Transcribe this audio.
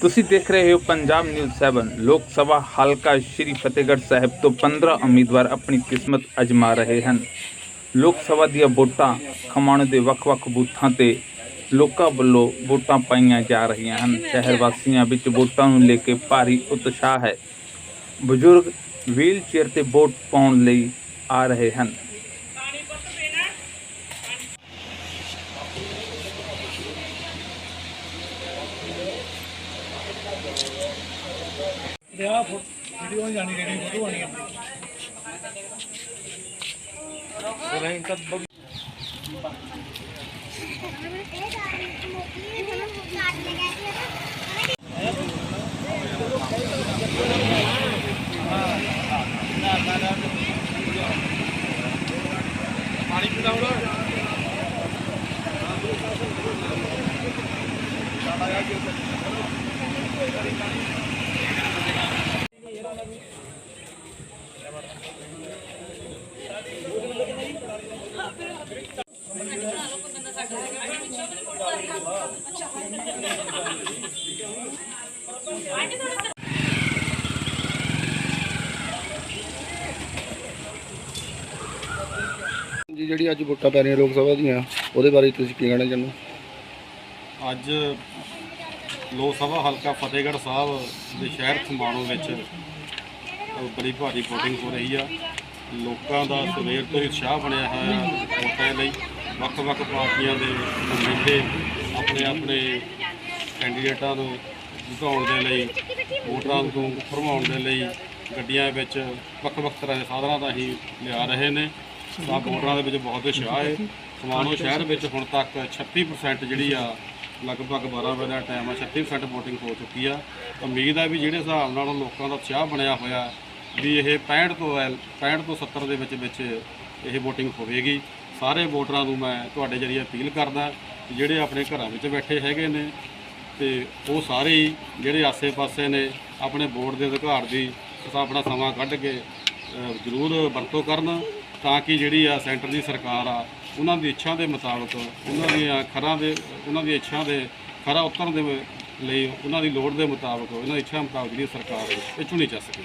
ਤੁਸੀਂ ਦੇਖ ਰਹੇ ਹੋ ਪੰਜਾਬ ਨਿਊਜ਼ 7 ਲੋਕ ਸਭਾ ਹਲਕਾ ਸ਼੍ਰੀ ਫਤਿਹਗੜ੍ਹ ਸਾਹਿਬ ਤੋਂ 15 ਉਮੀਦਵਾਰ ਆਪਣੀ ਕਿਸਮਤ ਅਜਮਾ ਰਹੇ ਹਨ। ਲੋਕ ਸਭਾ ਦੀਆਂ ਵੋਟਾਂ ਖਮਾਣੇ ਦੇ ਵੱਖ-ਵੱਖ ਬੂਥਾਂ ਤੇ ਲੋਕਾਂ ਵੱਲੋਂ ਵੋਟਾਂ ਪਾਈਆਂ ਜਾ ਰਹੀਆਂ ਹਨ। ਸ਼ਹਿਰ ਵਾਸੀਆਂ ਵਿੱਚ ਵੋਟਾਂ ਨੂੰ ਲੈ ਕੇ ਭਾਰੀ ਉਤਸ਼ਾਹ ਹੈ। ਬਜ਼ੁਰਗ ਵੀਲ ਚੇਅਰ ਤੇ ਵੋਟ ਪਾਉਣ ਲਈ ਆ ਰਹੇ ਹਨ। ഇത് ആ വീഡിയോ ഞാൻ पानी पिलाओ ना ਜੀ, ਜਿਹੜੀ ਅੱਜ ਵੋਟਾਂ ਪੈ ਰਹੀਆਂ ਲੋਕ ਸਭਾ ਦੀਆਂ, ਉਹਦੇ ਬਾਰੇ ਤੁਸੀਂ ਕੀ ਕਹਿਣਾ ਚਾਹੁੰਦੇ ਹੋ? ਅੱਜ ਲੋਕ ਸਭਾ ਹਲਕਾ ਫਤਿਹਗੜ੍ਹ ਸਾਹਿਬ ਦੇ ਸ਼ਹਿਰ ਖਮਾਣੋ ਵਿੱਚ ਬੜੀ ਭਾਰੀ VOTING ਹੋ ਰਹੀ ਆ। ਲੋਕਾਂ ਦਾ ਸਵੇਰ ਤੋਂ ਹੀ ਉਤਸ਼ਾਹ ਬਣਿਆ ਹੋਇਆ ਵੋਟਾਂ ਲਈ। ਵੱਖ-ਵੱਖ ਪਾਰਟੀਆਂ ਦੇ ਨੁਮਾਇੰਦੇ ਆਪਣੇ ਆਪਣੇ ਕੈਂਡੀਡੇਟਾਂ ਨੂੰ ਜਿਤਾਉਣ ਦੇ ਲਈ, ਵੋਟਰਾਂ ਨੂੰ ਭਰਵਾਉਣ ਦੇ ਲਈ ਗੱਡੀਆਂ ਵਿੱਚ ਵੱਖ-ਵੱਖ ਤਰ੍ਹਾਂ ਦੇ ਸਾਧਨਾਂ ਦਾ ਹੀ ਲਿਆ ਰਹੇ ਨੇ। ਤਾਂ ਵੋਟਰਾਂ ਦੇ ਵਿੱਚ ਬਹੁਤ ਉਤਸ਼ਾਹ ਹੈ। ਖਮਾਣੋ ਸ਼ਹਿਰ ਵਿੱਚ ਹੁਣ ਤੱਕ 36% ਜਿਹੜੀ ਆ, ਲਗਭਗ 12 ਵਜੇ ਦਾ ਟਾਈਮ ਆ 36% VOTING ਹੋ ਚੁੱਕੀ ਆ। ਉਮੀਦ ਆ ਵੀ ਜਿਹੜੇ ਹਿਸਾਬ ਨਾਲ ਲੋਕਾਂ ਦਾ ਉਤਸ਼ਾਹ ਬਣਿਆ ਹੋਇਆ ਵੀ ਇਹ 65 ਤੋਂ ਐਲ- 65 ਤੋਂ 70 ਦੇ ਵਿੱਚ ਵਿੱਚ ਇਹ VOTING ਹੋਵੇਗੀ। ਸਾਰੇ ਵੋਟਰਾਂ ਨੂੰ ਮੈਂ ਤੁਹਾਡੇ ਜਰੀਏ ਅਪੀਲ ਕਰਦਾ ਜਿਹੜੇ ਆਪਣੇ ਘਰਾਂ ਵਿੱਚ ਬੈਠੇ ਹੈਗੇ ਨੇ ਤੇ ਉਹ ਸਾਰੇ ਹੀ ਜਿਹੜੇ ਆਸੇ-ਪਾਸੇ ਨੇ, ਆਪਣੇ ਵੋਟ ਦੇ ਅਧਿਕਾਰ ਦੀ ਆਪਣਾ ਸਮਾਂ ਕੱਢ ਕੇ ਜ਼ਰੂਰ ਵਰਤੋਂ ਕਰਨ ਤਾਂ ਕਿ ਜਿਹੜੀ ਆ ਸੈਂਟਰ ਦੀ ਸਰਕਾਰ ਆ, ਉਹਨਾਂ ਦੀ ਇੱਛਾ ਦੇ ਮੁਤਾਬਕ, ਉਹਨਾਂ ਦੀਆਂ ਖਰਾਂ ਦੇ, ਉਹਨਾਂ ਦੀ ਇੱਛਾ ਦੇ ਖਰਾ ਉਤਰਨ ਦੇ ਲਈ ਉਹਨਾਂ ਦੀ ਲੋੜ ਦੇ ਮੁਤਾਬਕ, ਉਹਨਾਂ ਦੀ ਇੱਛਾ ਮੁਤਾਬਕ ਜਿਹੜੀ ਸਰਕਾਰ ਹੈ, ਇਹ ਚੁਣੀ ਜਾ ਸਕੇ